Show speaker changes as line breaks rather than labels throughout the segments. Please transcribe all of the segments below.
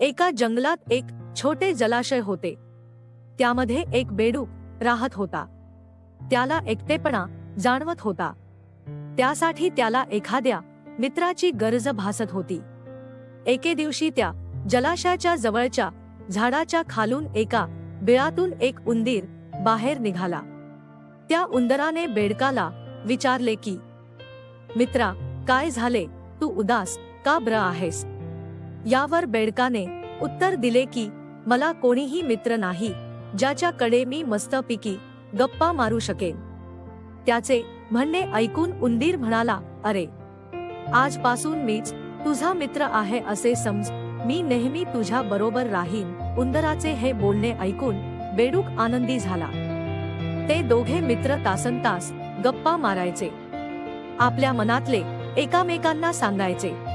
एका जंगलात एक छोटे जलाशय होते. त्यामध्ये एक बेडूक राहत होता. त्याला एकटेपणा जाणवत होता. त्यासाठी त्याला एखाद्या मित्राची गरज भासत होती. एके दिवशी त्या जलाशयाच्या जवळच्या झाडाच्या खालून एका बिळातून एक उंदीर बाहेर निघाला. त्या उंदराने बेडकाला विचारले की मित्रा काय झाले? तू उदास का ब्र आहेस? यावर बेडकाने उत्तर दिले की मला कोणीही मित्र नाही ज्याच्याकडे मी मस्तपैकी गप्पा मारू शकेन. त्याचे म्हणणे ऐकून उंदीर म्हणाला अरे आजपासून मीच तुझा मित्र आहे असे समज मी नेहमी तुझ्या बरोबर राहीन. उंदराचे हे बोलणे ऐकून बेडूक आनंदी झाला. ते दोघे मित्र तासनतास गप्पा मारायचे. आपल्या मनातले एकामेकांना सांगायचे.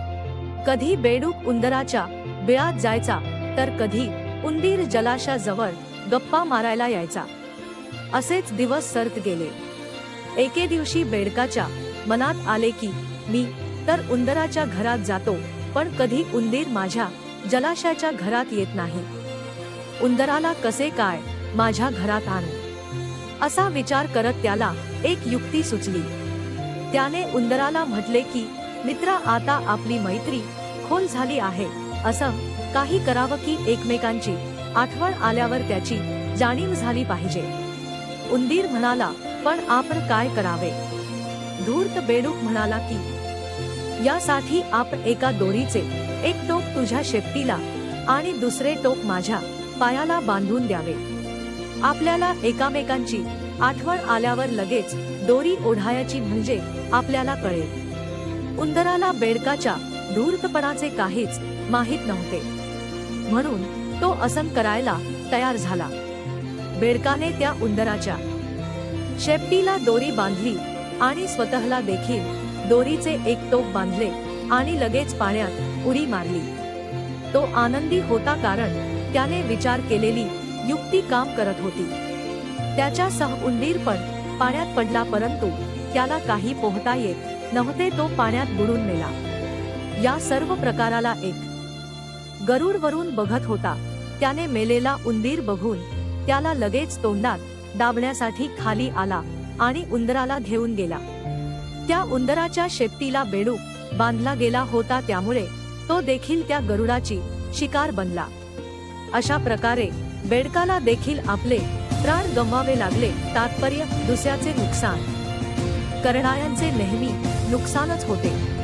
कधी बेडूक उंदराच्या बिळात जायचा तर कधी उंदीर जलाशयाजवळ गप्पा मारायला यायचा. असेच दिवस सरत गेले. एके दिवशी बेडकाच्या मनात आले की मी तर उंदराच्या घरात जातो पण कधी उंदीर माझ्या जलाशयाच्या घरात येत नाही. उंदराला कसे काय माझ्या घरात आण? असा विचार करत त्याला एक युक्ती सुचली. त्याने उंदराला म्हटले की मित्र आता आपली मैत्री खोल झाली आहे. असं काही करावं की एकमेकांची आठवण आल्यावर त्याची जाणीव झाली पाहिजे. उंदीर म्हणाला पण आपण काय करावे? धूर्त बेडूक म्हणाला की यासाठी आपण एका दोरीचे एक टोक तुझ्या शेपटीला आणि दुसरे टोक माझ्या पायाला बांधून द्यावे. आपल्याला एकामेकांची आठवण आल्यावर लगेच दोरी ओढायाची म्हणजे आपल्याला कळेल. उंदराला बेडकाच्या धूर्तपणाचे काहीच माहीत नव्हते. म्हणून तो असन करायला तयार झाला. बेडकाने त्या उंदराच्या शेपटीला दोरी बांधली आणि स्वतःला देखील दोरीचे एक टोक बांधले आणि लगेच पाण्यात उडी मारली. तो आनंदी होता कारण त्याने विचार केलेली युक्ती काम करत होती. त्याच्यासह उंदीर पण पाण्यात पडला परंतु त्याला काही पोहता येत नव्हते तो पाण्यात बुडून मेला या सर्व प्रकाराला एक गरुड वरून बघत होता. त्याने मेलेला उंदीर बघून त्याला लगेच तोंडात दाबण्यासाठी खाली आला आणि उंदराला घेऊन गेला. त्या उंदराच्या शेपटीला बेडूक बांधला गेला होता त्यामुळे तो देखील त्या गरुडाची शिकार बनला. अशा प्रकारे बेडकाला देखील आपले प्राण गमवावे लागले. तात्पर्य दुसऱ्याचे नुकसान. करणाऱ्यांचे नेहमी नुकसानच होते.